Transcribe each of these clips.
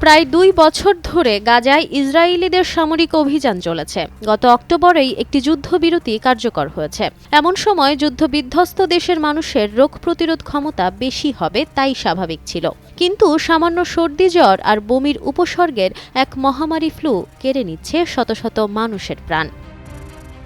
প্রায় দুই বছর ধরে গাজায় ইসরায়েলিদের সামরিক অভিযান চলেছে। গত অক্টোবরেই একটি যুদ্ধবিরতি কার্যকর হয়েছে। এমন সময় যুদ্ধবিধ্বস্ত দেশের মানুষের রোগ প্রতিরোধ ক্ষমতা বেশি হবে তাই স্বাভাবিক ছিল। কিন্তু সামান্য সর্দি জ্বর আর বমির উপসর্গের এক মহামারী ফ্লু কেড়ে নিচ্ছে শত শত মানুষের প্রাণ।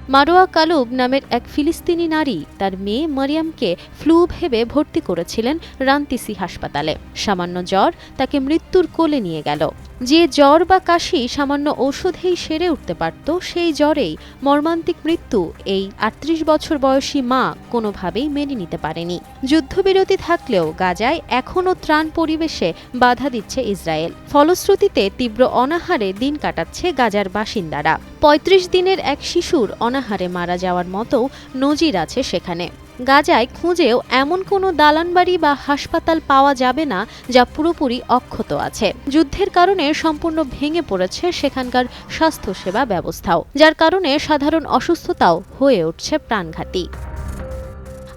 মারোয়া কালুব নামের এক ফিলিস্তিনি নারী তার মেয়ে মারিয়ামকে ফ্লু ভেবে ভর্তি করেছিলেন রান্তিসি হাসপাতালে। সামান্য জ্বর তাকে মৃত্যুর কোলে নিয়ে গেল। যে জ্বর বা কাশি সামান্য ঔষধেই সেরে উঠতে পারত, সেই জ্বরেই মর্মান্তিক মৃত্যু এই আটত্রিশ বছর বয়সী মা কোনোভাবেই মেনে নিতে পারেনি। যুদ্ধবিরতি থাকলেও গাজায় এখনও ত্রাণ পরিবেশে বাধা দিচ্ছে ইসরায়েল। ফলশ্রুতিতে তীব্র অনাহারে দিন কাটাচ্ছে গাজার বাসিন্দারা। পঁয়ত্রিশ দিনের এক শিশুর অনাহারে মারা যাওয়ার মতো নজির আছে সেখানে। গাজায় খুঁজেও এমন কোনো দালানবাড়ি বা হাসপাতাল পাওয়া যাবে না যা পুরোপুরি অক্ষত আছে। যুদ্ধের কারণে সম্পূর্ণ ভেঙে পড়েছে সেখানকার স্বাস্থ্যসেবা ব্যবস্থাও, যার কারণে সাধারণ অসুস্থতাও হয়ে উঠছে প্রাণঘাতী।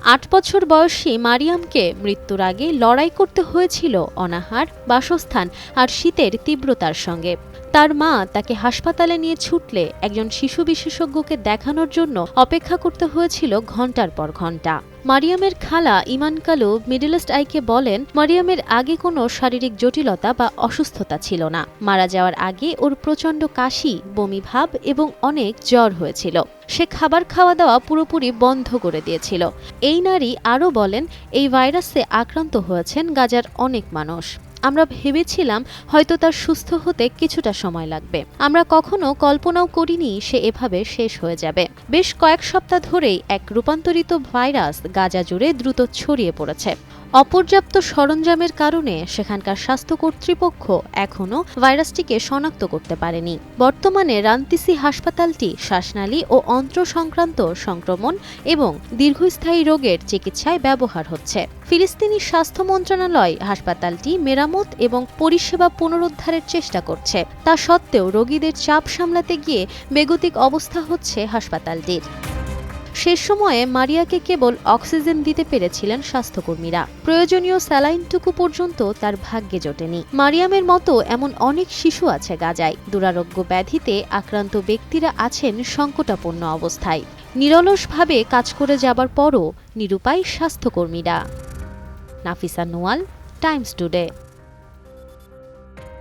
আট বছর বয়সী মারিয়ামকে মৃত্যুর আগে লড়াই করতে হয়েছিল অনাহার, বাসস্থান আর শীতের তীব্রতার সঙ্গে। তার মা তাকে হাসপাতালে নিয়ে ছুটলে একজন শিশু বিশেষজ্ঞকে দেখানোর জন্য অপেক্ষা করতে হয়েছিল ঘণ্টার পর ঘণ্টা মারিয়ামের খালা ইমান কালু মিডল ইস্ট আইকে বলেন, মারিয়ামের আগে কোনো শারীরিক জটিলতা বা অসুস্থতা ছিল না। মারা যাওয়ার আগে ওর প্রচণ্ড কাশি, বমি ভাব এবং অনেক জ্বর হয়েছিল। সে খাবার খাওয়া দাওয়া পুরোপুরি বন্ধ করে দিয়েছিল। এই নারী আরও বলেন, এই ভাইরাসে আক্রান্ত হয়েছেন গাজার অনেক মানুষ। আমরা ভেবেছিলাম হয়তো তার সুস্থ হতে কিছুটা সময় লাগবে। আমরা কখনো কল্পনাও করিনি সে এভাবে শেষ হয়ে যাবে। বেশ কয়েক সপ্তাহ ধরেই এক রূপান্তরিত ভাইরাস গাজা জুড়ে দ্রুত ছড়িয়ে পড়েছে। অপর্যাপ্ত সরঞ্জামের কারণে সেখানকার স্বাস্থ্য কর্তৃপক্ষ এখনও ভাইরাসটিকে শনাক্ত করতে পারেনি। বর্তমানে রান্তিসি হাসপাতালটি শ্বাসনালী ও অন্ত্র সংক্রান্ত সংক্রমণ এবং দীর্ঘস্থায়ী রোগের চিকিৎসায় ব্যবহার হচ্ছে। ফিলিস্তিনি স্বাস্থ্য মন্ত্রণালয় হাসপাতালটি মেরামত এবং পরিষেবা পুনরুদ্ধারের চেষ্টা করছে। তা সত্ত্বেও রোগীদের চাপ সামলাতে গিয়ে বেগতিক অবস্থা হচ্ছে হাসপাতালটির। শেষ সময়ে মারিয়াকে কেবল অক্সিজেন দিতে পেরেছিলেন স্বাস্থ্যকর্মীরা। প্রয়োজনীয় স্যালাইনটুকু পর্যন্ত তার ভাগ্যে জোটেনি। মারিয়ামের মতো এমন অনেক শিশু আছে গাজায়। দুরারোগ্য ব্যাধিতে আক্রান্ত ব্যক্তিরা আছেন সংকটাপন্ন অবস্থায়। নিরলসভাবে কাজ করে যাবার পরও নিরুপায় স্বাস্থ্যকর্মীরা। Nafisa Noyal, Times Today.